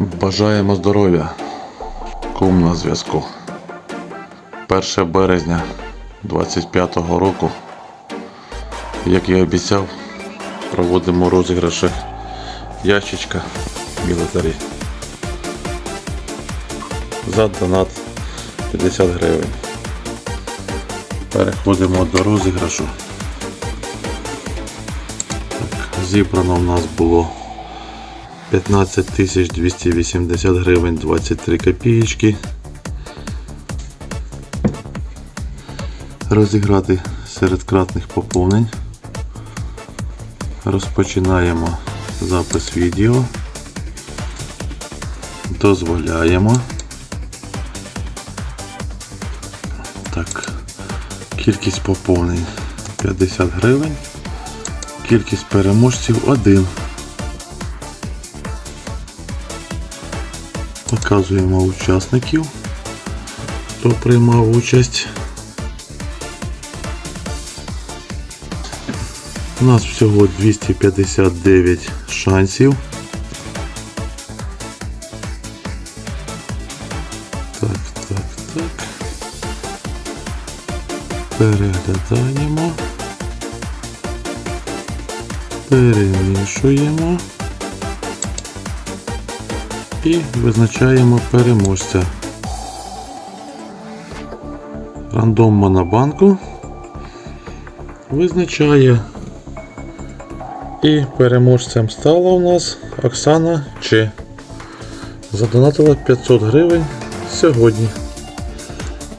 Бажаємо здоров'я. Кум на зв'язку. 1 березня 25-го року. Як і обіцяв, проводимо розіграші ящичка мілітарі. За донат 50 гривень. Переходимо до розіграшу. Так, зібрано в нас було 15 280 гривень 23 копієчки. Розіграти серед кратних поповнень. Розпочинаємо запис відео. Дозволяємо. Так, кількість поповнень 50 гривень. Кількість переможців 1. Показуємо учасників, хто приймав участь. У нас всього 259 шансів. Так, так, так. Переглядаємо. Перемішуємо і визначаємо переможця. Рандом Монобанку визначає. І переможцем стала у нас Оксана Ч. Задонатила 500 гривень сьогодні.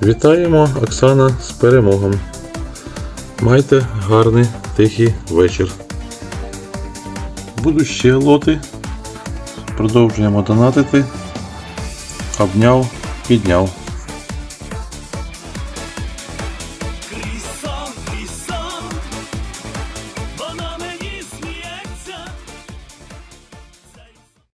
Вітаємо Оксана з перемогом. Майте гарний тихий вечір. Будуть ще лоти. Продовжуємо донатити. Обняв, підняв.